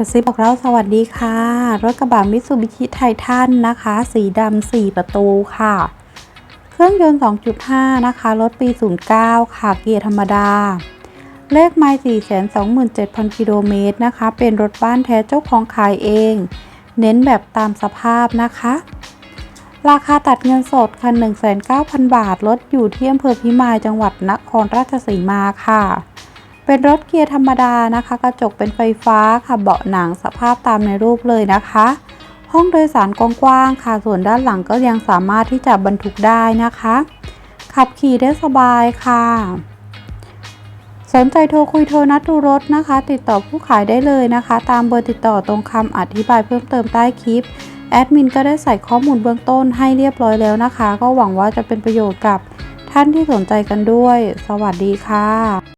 กระซิบบอกเราสวัสดีค่ะ รถกระบะมิตซูบิชิไททันนะคะ สีดำ4ประตูค่ะ เครื่องยนต์ 2.5 นะคะ รถปี 09 ค่ะ เกียร์ธรรมดา เลขไมล์427,000 กิโลเมตรนะคะ เป็นรถบ้านแท้เจ้าของขายเอง เน้นแบบตามสภาพนะคะ ราคาตัดเงินสดค่ะ1,900บาท รถอยู่ที่อำเภอพิมายจังหวัดนครราชสีมาค่ะ เป็นรถเกียร์ธรรมดานะคะ กระจกเป็นไฟฟ้าค่ะเบาะหนังสภาพตามในรูปเลยนะคะ ห้องโดยสารกว้างๆค่ะ ส่วนด้านหลังก็ยังสามารถที่จะบรรทุกได้นะคะ ขับขี่ได้สบายค่ะ สนใจโทรคุยโทรนัดดูรถนะคะ ติดต่อผู้ขายได้เลยนะคะ ตามเบอร์ติดต่อตรงคำอธิบายเพิ่มเติมใต้คลิปแอดมินก็ได้ใส่ข้อมูลเบื้องต้นให้เรียบร้อยแล้วนะคะ ก็หวังว่าจะเป็นประโยชน์กับท่านที่สนใจกันด้วย สวัสดีค่ะ